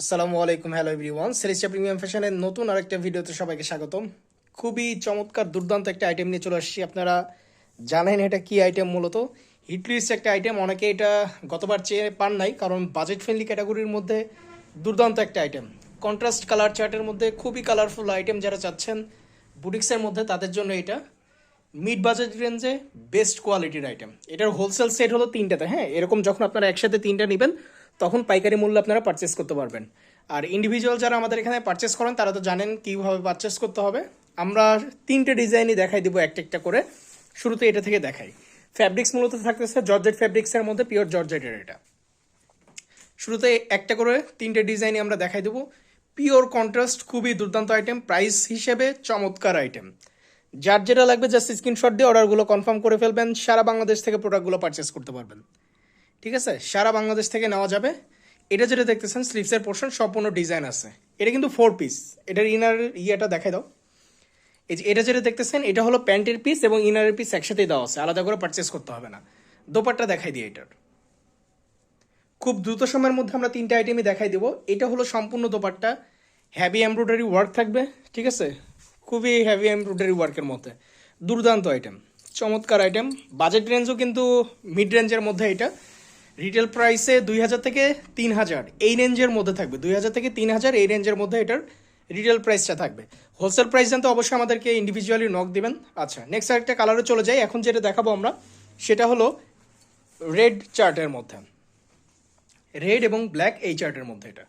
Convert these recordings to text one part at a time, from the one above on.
আসসালামু আলাইকুম, hello everyone. সেরিসা premium ফ্যাশনের নতুন আরেকটা ভিডিওতে সবাইকে স্বাগতম। খুবই চমৎকার, দুর্দান্ত একটা আইটেম নিয়ে চলে আসছি। আপনারা জানেন এটা কি আইটেম মূলত? হিটলিস্ট একটা আইটেম অনেকে এটা গতবার চেয়ে পান নাই, কারণ বাজেট ফ্রেন্ডলি ক্যাটাগরির মধ্যে দুর্দান্ত একটা আইটেম কন্ট্রাস্ট কালার চার্টের মধ্যে খুবই কালারফুল আইটেম যারা চাচ্ছেন বুটিক্সের মধ্যে তাদের জন্য এটা। মিড বাজেট রেঞ্জে বেস্ট কোয়ালিটির আইটেম এটার হোলসেল সেট হলো তিনটাতে হ্যাঁ? এরকম যখন আপনারা একসাথে তিনটা নেবেন তখন পাইকারি মূল্যে আপনারা পারচেস করতে পারবেন। আর ইন্ডিভিজুয়াল যারা আমাদের এখানে পারচেস করেন, তারা তো জানেন কীভাবে পারচেস করতে হবে। আমরা তিনটে ডিজাইনই দেখাই দেবো একটা একটা করে। শুরুতে এটা থেকে দেখাই। ফ্যাব্রিক্স মূলত থাকতেছে জর্জেট ফ্যাব্রিক্সের মধ্যে পিওর জর্জেটের এটা। শুরুতে একটা করে তিনটে ডিজাইনই আমরা দেখাই দেবো। পিওর কন্ট্রাস্ট খুবই দুর্দান্ত আইটেম প্রাইস হিসেবে চমৎকার আইটেম যার যেটা লাগবে জাস্ট স্ক্রিনশট দিয়ে অর্ডারগুলো কনফার্ম করে ফেলবেন, সারা বাংলাদেশ থেকে প্রোডাক্টগুলো পারচেস করতে পারবেন। ঠিক আছে? সারা বাংলাদেশ থেকে নেওয়া যাবে। এটা যেটা দেখতেছেন স্লিভসের পোর্শন সম্পূর্ণ ডিজাইন আছে। এটা কিন্তু ফোর পিস এটার ইনার ইয়েটা দেখাই দাও। এই যে এটা যেটা দেখতেছেন, এটা হলো প্যান্টের পিস এবং ইনারের পিস একসাথেই দেওয়া আছে। আলাদা করে পারচেস করতে হবে না। দোপাট্টা দেখাই দিই এটার। খুব দ্রুত সময়ের মধ্যে আমরা তিনটা আইটেমই দেখাই দেবো। এটা হলো সম্পূর্ণ দোপাট্টা। হ্যাভি এমব্রয়ডারি ওয়ার্ক থাকবে, ঠিক আছে? খুবই হ্যাভি এমব্রয়ডারি ওয়ার্কের মধ্যে। দুর্দান্ত আইটেম চমৎকার আইটেম বাজেট রেঞ্জও কিন্তু মিড রেঞ্জের মধ্যে এটা। রিটেল প্রাইসে দুই হাজার থেকে তিন হাজার, এই রেঞ্জের মধ্যে থাকবে। দুই হাজার থেকে তিন হাজার, এই রেঞ্জের মধ্যে এটার রিটেল প্রাইসটা থাকবে। হোলসেল প্রাইস জানতে অবশ্যই আমাদেরকে ইন্ডিভিজুয়ালি নক দিবেন। আচ্ছা নেক্সট আরেকটা কালারে চলে যাই। এখন যেটা দেখাবো আমরা, সেটা হলো রেড চার্টের মধ্যে। রেড এবং ব্ল্যাক এই চার্টের মধ্যে এটা।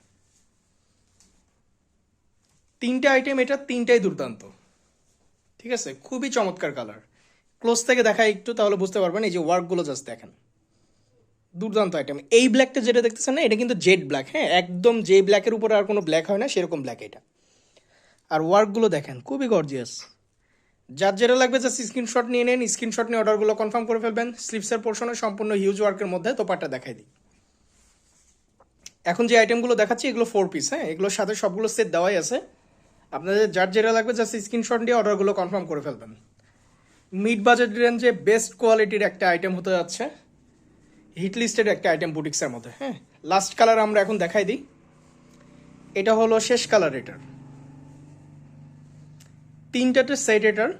তিনটে আইটেম এটা তিনটাই দুর্দান্ত। ঠিক আছে? খুবই চমৎকার কালার ক্লোজ থেকে দেখা একটু, তাহলে বুঝতে পারবেন। এই যে ওয়ার্কগুলো জাস্ট দেখেন। দুর্দান্ত আইটেম এই ব্ল্যাকটা যেটা দেখতেছেন না, এটা কিন্তু জেড ব্ল্যাক হ্যাঁ? একদম যে ব্ল্যাকের উপরে আর কোনো ব্ল্যাক হয় না, সেরকম ব্ল্যাক এটা। আর ওয়ার্কগুলো দেখেন, খুবই গর্জিয়াস যার যেটা লাগবে জাস্ট স্ক্রিনশট নিয়ে নেন স্ক্রিনশট নিয়ে অর্ডারগুলো কনফার্ম করে ফেলবেন। স্লিপসের পোর্শনে সম্পূর্ণ হিউজ ওয়ার্কের মধ্যে তোপারটা দেখাই দিই। এখন যে আইটেমগুলো দেখাচ্ছি, এগুলো ফোর পিস হ্যাঁ? এগুলোর সাথে সবগুলো সেট দেওয়াই আছে। আপনাদের যার যেটা লাগবে জাস্ট স্ক্রিনশট দিয়ে অর্ডারগুলো কনফার্ম করে ফেলবেন। মিড বাজেট রেঞ্জে বেস্ট কোয়ালিটির একটা আইটেম হতে যাচ্ছে। হিট লিস্টেড একটা আইটেম বুটিক্সের মধ্যে হ্যাঁ? লাস্ট কালার আমরা এখন দেখাই দিই। এটা হলো শেষ কালার এটার। তিনটাতে সেট এটার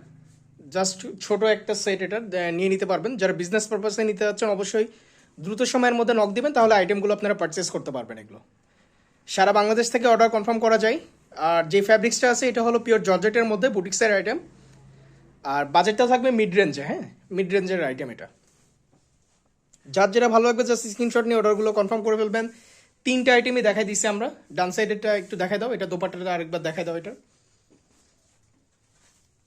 জাস্ট ছোট একটা সেট এটার নিয়ে নিতে পারবেন। যারা বিজনেস পারপাসে নিতে যাচ্ছেন, অবশ্যই দ্রুত সময়ের মধ্যে নক দিবেন, তাহলে আইটেমগুলো আপনারা পারচেস করতে পারবেন এগুলো। সারা বাংলাদেশ থেকে অর্ডার কনফার্ম করা যায়। আর যে ফ্যাব্রিক্সটা আছে, এটা হলো পিওর জর্জেটের মধ্যে বুটিক্সের আইটেম আর বাজেটটা থাকবে মিড রেঞ্জে হ্যাঁ? মিড রেঞ্জের আইটেম এটা। যার যেটা ভালো লাগবে জাস্ট স্ক্রিনশট নিয়ে অর্ডারগুলো কনফার্ম করে ফেলবেন। তিনটা আইটেমই দেখাই দিচ্ছি আমরা। ডান সাইডেরটা একটু দেখাই দাও, এটা দোপাট্টাটা আরেকবার দেখাই দাও এটা।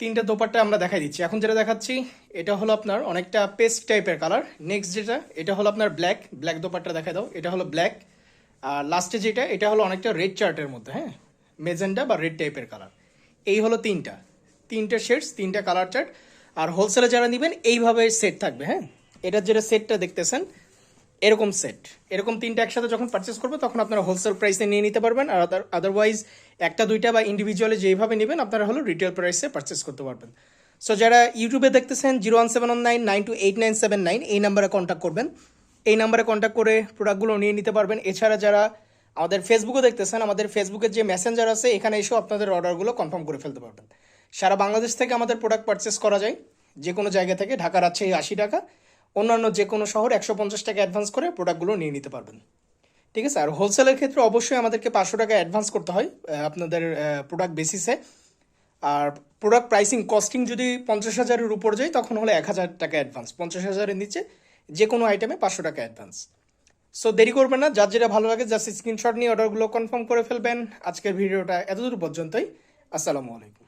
তিনটা দোপাট্টা আমরা দেখাই দিচ্ছি। এখন যেটা দেখাচ্ছি, এটা হলো আপনার অনেকটা পেস্ট টাইপের কালার নেক্সট যেটা, এটা হলো আপনার ব্ল্যাক ব্ল্যাক দোপাট্টা দেখাই দাও, এটা হলো ব্ল্যাক আর লাস্টে যেটা, এটা হলো অনেকটা রেড চার্টের মধ্যে হ্যাঁ? মেজেন্ডা বা রেড টাইপের কালার এই হলো তিনটা। তিনটা শেডস তিনটা কালার চার্ট আর হোলসেলে যারা নেবেন, এইভাবে সেট থাকবে হ্যাঁ? এটার যেটা সেটটা দেখতেছেন, এরকম সেট এরকম তিনটা একসাথে যখন পারচেস করবে, তখন আপনারা হোলসেল প্রাইসে নিয়ে নিতে পারবেন আর আদারওয়াইজ একটা, দুইটা বা ইন্ডিভিজুয়ালি যেভাবে নেবেন, আপনারা হলো রিটেল প্রাইসে পারচেস করতে পারবেন। সো যারা ইউটিউবে দেখতেছেন zero one seven one nine nine two eight nine seven nine এই নাম্বারে কন্ট্যাক্ট করবেন। এই নাম্বারে কন্ট্যাক্ট করে প্রোডাক্টগুলো নিয়ে নিতে পারবেন। এছাড়া যারা আমাদের ফেসবুকে দেখতেছেন, আমাদের ফেসবুকের যে মেসেঞ্জার আছে, এখানে এসেও আপনাদের অর্ডারগুলো কনফার্ম করে ফেলতে পারবেন। সারা বাংলাদেশ থেকে আমাদের প্রোডাক্ট পারচেস করা যায় যে কোনো জায়গা থেকে ঢাকার আছে আশি টাকা। অন্যান্য যে কোনো শহর একশো পঞ্চাশ টাকা অ্যাডভান্স করে প্রোডাক্টগুলো নিয়ে নিতে পারবেন। ঠিক আছে? আর হোলসেলের ক্ষেত্রে অবশ্যই আমাদেরকে পাঁচশো টাকা অ্যাডভান্স করতে হয় আপনাদের প্রোডাক্ট বেসিসে আর প্রোডাক্ট প্রাইসিং কস্টিং যদি পঞ্চাশ হাজারের উপর যায়, তখন হলে এক হাজার টাকা অ্যাডভান্স পঞ্চাশ হাজারের নিচে যে কোনো আইটেমে পাঁচশো টাকা অ্যাডভান্স সো দেরি করবেন না, যার যেটা ভালো লাগে জাস্ট স্ক্রিনশট নিয়ে অর্ডারগুলো কনফার্ম করে ফেলবেন। আজকের ভিডিওটা এতদূর পর্যন্তই। আসসালামু আলাইকুম।